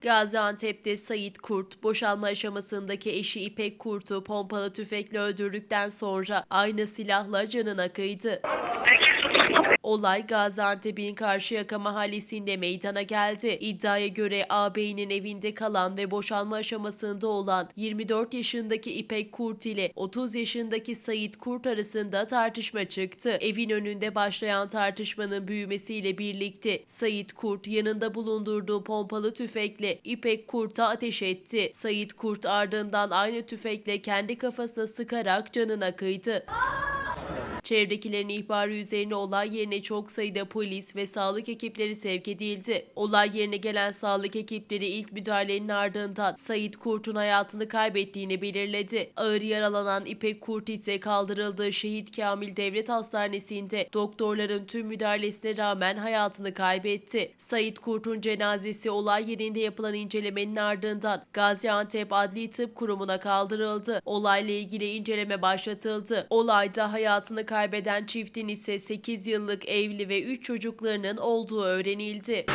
Gaziantep'te Sait Kurt, boşanma aşamasındaki eşi İpek Kurt'u pompalı tüfekle öldürdükten sonra aynı silahla canına kıydı. Olay Gaziantep'in Karşıyaka mahallesinde meydana geldi. İddiaya göre ağabeyinin evinde kalan ve boşanma aşamasında olan 24 yaşındaki İpek Kurt ile 30 yaşındaki Sait Kurt arasında tartışma çıktı. Evin önünde başlayan tartışmanın büyümesiyle birlikte Sait Kurt yanında bulundurduğu pompalı tüfekle İpek Kurt'a ateş etti. Sait Kurt ardından aynı tüfekle kendi kafasına sıkarak canına kıydı. Çevrekilerin ihbarı üzerine olay yerine çok sayıda polis ve sağlık ekipleri sevk edildi. Olay yerine gelen sağlık ekipleri ilk müdahalenin ardından Sait Kurt'un hayatını kaybettiğini belirledi. Ağır yaralanan İpek Kurt ise kaldırıldığı Şehit Kamil Devlet Hastanesi'nde doktorların tüm müdahalesine rağmen hayatını kaybetti. Sait Kurt'un cenazesi olay yerinde yapılan incelemenin ardından Gaziantep Adli Tıp Kurumu'na kaldırıldı. Olayla ilgili inceleme başlatıldı. Olayda hayatını kaybeden çiftin ise 8 yıllık evli ve 3 çocuklarının olduğu öğrenildi.